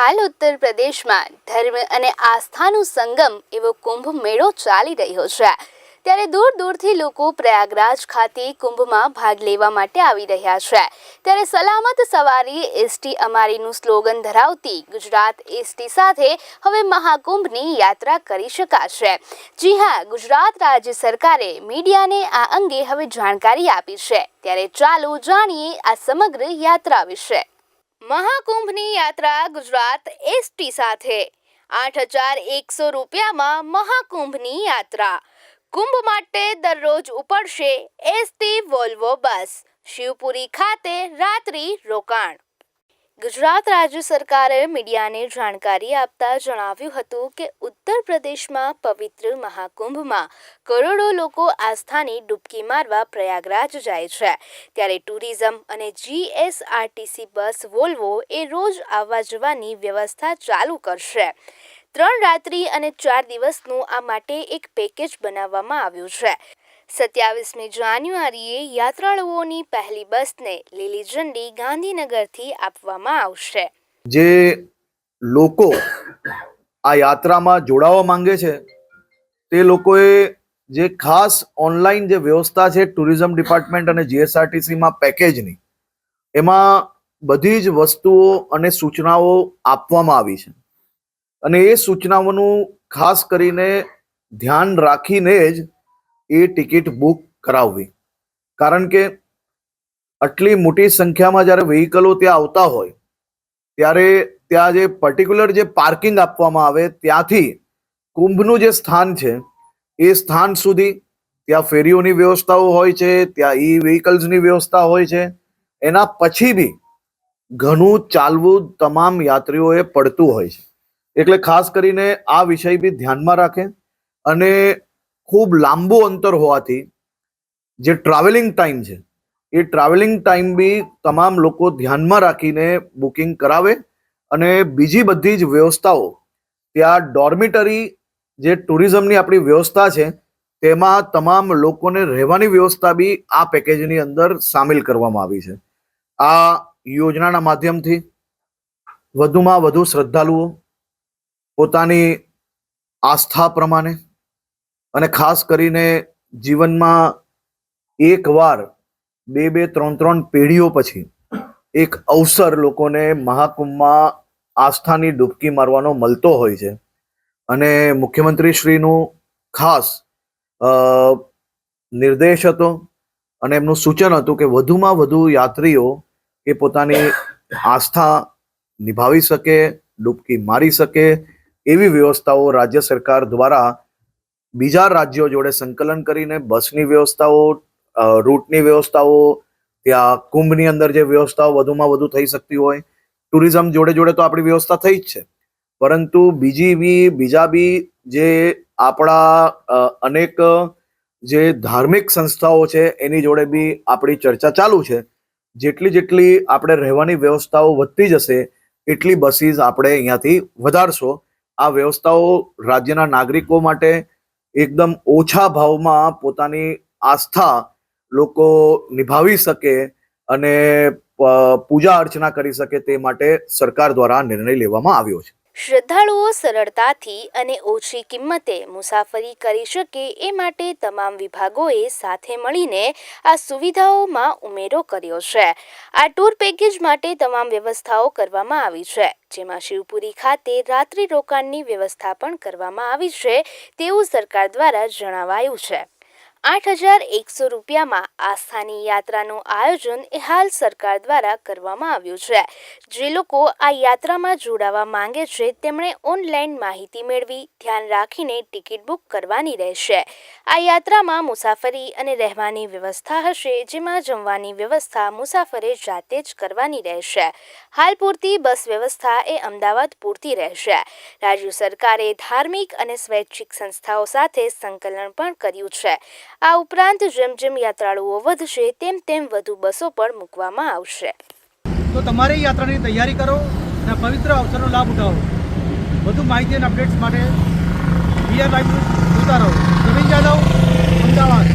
હાલ ઉત્તર પ્રદેશમાં ધર્મ અને આસ્થાનું સંગમ એવો કુંભ મેળો ચાલી રહ્યો છે. ત્યારે દૂર દૂરથી લોકો પ્રયાગરાજ ખાતે કુંભમાં ભાગ લેવા માટે આવી રહ્યા છે. ત્યારે સલામત સવારી એસટી અમારીનું સ્લોગન ધરાવતી ગુજરાત એસટી સાથે હવે મહાકુંભની યાત્રા કરી શકાશે. જી હા, ગુજરાત રાજ્ય સરકારે મીડિયાને આ અંગે હવે જાણકારી આપી છે. ત્યારે ચાલો જાણીએ આ સમગ્ર યાત્રા વિશે. મહાકુંભની યાત્રા ગુજરાત એસટી સાથે. આઠ હજાર એકસો રૂપિયામાં મહાકુંભની યાત્રા. કુંભ માટે દરરોજ ઉપડશે એસટી વોલ્વો બસ. શિવપુરી ખાતે રાત્રિ રોકાણ. ગુજરાત રાજ્ય સરકારે મીડિયાને જાણકારી આપતા જણાવ્યું હતું કે ઉત્તર પ્રદેશમાં પવિત્ર મહાકુંભમાં કરોડો લોકો આસ્થાની ડૂબકી મારવા પ્રયાગરાજ જાય છે. ત્યારે ટુરિઝમ અને જીએસઆરટીસી બસ વોલ્વો એ રોજ આવવા જવાની વ્યવસ્થા ચાલુ કરશે. ત્રણ રાત્રિ અને ચાર દિવસનું આ માટે એક પેકેજ બનાવવામાં આવ્યું છે. સત્યાવીસમી જાન્યુઆરીએ યાત્રાળુઓની પહેલી બસને લીલી ઝંડી ગાંધીનગરથી આપવામાં આવશે. જે લોકો આ યાત્રામાં જોડાવા માંગે છે, તે લોકોએ જે ખાસ ઓનલાઈન જે વ્યવસ્થા છે ટુરિઝમ ડિપાર્ટમેન્ટ અને જીએસઆરટીસીમાં પેકેજની, એમાં બધી જ વસ્તુઓ અને સૂચનાઓ આપવામાં આવી છે. અને એ સૂચનાઓનું ખાસ કરીને ધ્યાન રાખીને જ એ ટિકિટ બુક કરાવવી. કારણ કે આટલી મોટી સંખ્યામાં જ્યારે વ્હીકલો ત્યાં આવતા હોય, ત્યારે ત્યાં જે પર્ટિક્યુલર જે પાર્કિંગ આપવામાં આવે ત્યાંથી કુંભનું જે સ્થાન છે, એ સ્થાન સુધી ત્યાં ફેરીઓની વ્યવસ્થાઓ હોય છે, ત્યાં ઈ વ્હીકલ્સની વ્યવસ્થા હોય છે. એના પછી બી ઘણું ચાલવું તમામ યાત્રીઓએ પડતું હોય છે. એટલે ખાસ કરીને આ વિષય બી ધ્યાનમાં રાખે અને ખૂબ લાંબુ અંતર હોવાથી જે ટ્રાવેલિંગ ટાઈમ છે, એ ટ્રાવેલિંગ ટાઈમ બી તમામ લોકો ધ્યાનમાં રાખીને બુકિંગ કરાવે અને બીજી બધી જ વ્યવસ્થાઓ, ત્યાં ડોર્મિટરી જે ટુરિઝમની આપણી વ્યવસ્થા છે, તેમાં તમામ લોકોને રહેવાની વ્યવસ્થા બી આ પેકેજની અંદર સામેલ કરવામાં આવી છે. આ યોજનાના માધ્યમથી વધુમાં વધુ શ્રદ્ધાળુઓ પોતાની આસ્થા પ્રમાણે અને ખાસ કરીને જીવનમાં એકવાર બે બે, ત્રણ ત્રણ પેઢીઓ પછી એક અવસર લોકોને મહાકુંભમાં આસ્થાની ડૂબકી મારવાનો મળતો હોય છે. અને મુખ્યમંત્રી શ્રીનું ખાસ નિર્દેશ હતો અને એમનું સૂચન હતું કે વધુમાં વધુ યાત્રીઓ એ પોતાની આસ્થા નિભાવી શકે, ડૂબકી મારી શકે એવી વ્યવસ્થાઓ રાજ્ય સરકાર દ્વારા બીજા રાજ્યો જોડે સંકલન કરીને બસની વ્યવસ્થાઓ રૂટની વ્યવસ્થાઓ, ત્યાં કુંભની અંદર જે વ્યવસ્થાઓ વધુમાં વધુ થઈ શકતી હોય, ટુરિઝમ જોડે જોડે તો આપણી વ્યવસ્થા થઈ જ છે. પરંતુ બીજી બી, બીજા બી જે આપણા અનેક જે ધાર્મિક સંસ્થાઓ છે, એની જોડે બી આપણી ચર્ચા ચાલુ છે. જેટલી જેટલી આપણે રહેવાની વ્યવસ્થાઓ વધતી જશે, એટલી બસીસ આપણે અહીંયાથી વધારશો. આ વ્યવસ્થાઓ રાજ્યના નાગરિકો માટે એકદમ ઓછા ભાવમાં પોતાની આસ્થા લોકો નિભાવી શકે અને પૂજા અર્ચના કરી શકે તે માટે સરકાર દ્વારા નિર્ણય લેવામાં આવ્યો છે. શ્રદ્ધાળુઓ સરળતાથી અને ઓછી કિંમતે મુસાફરી કરી શકે એ માટે તમામ વિભાગોએ સાથે મળીને આ સુવિધાઓમાં ઉમેરો કર્યો છે. આ ટૂર પેકેજ માટે તમામ વ્યવસ્થાઓ કરવામાં આવી છે. જેમાં શિવપુરી ખાતે રાત્રિ રોકાણની વ્યવસ્થા પણ કરવામાં આવી છે તેવું સરકાર દ્વારા જણાવાયું છે. આઠ હજાર એકસો રૂપિયામાં આસ્થાની યાત્રાનું આયોજન એ હાલ સરકાર દ્વારા કરવામાં આવ્યું છે. જે લોકો આ યાત્રામાં જોડાવા માંગે છે, તેમણે ઓનલાઈન માહિતી મેળવી, ધ્યાન રાખીને ટિકિટ બુક કરવાની રહેશે. આ યાત્રામાં મુસાફરી અને રહેવાની વ્યવસ્થા હશે, જેમાં જમવાની વ્યવસ્થા મુસાફરે જાતે જ કરવાની રહેશે. હાલ પૂરતી બસ વ્યવસ્થા એ અમદાવાદ પૂરતી રહેશે. રાજ્ય સરકારે ધાર્મિક અને સ્વૈચ્છિક સંસ્થાઓ સાથે સંકલન પણ કર્યું છે. આ ઉપરાંત જેમ જેમ યાત્રાળુઓ વધશે તેમ તેમ વધુ બસો પણ મૂકવામાં આવશે. તો તમારી યાત્રાની તૈયારી કરો અને પવિત્ર અવસરનો લાભ ઉઠાવો. વધુ માહિતી અને અપડેટ્સ માટે બીઆર લાઈવ જોતા રહો. જમીન જાદવ અમદાવાદ.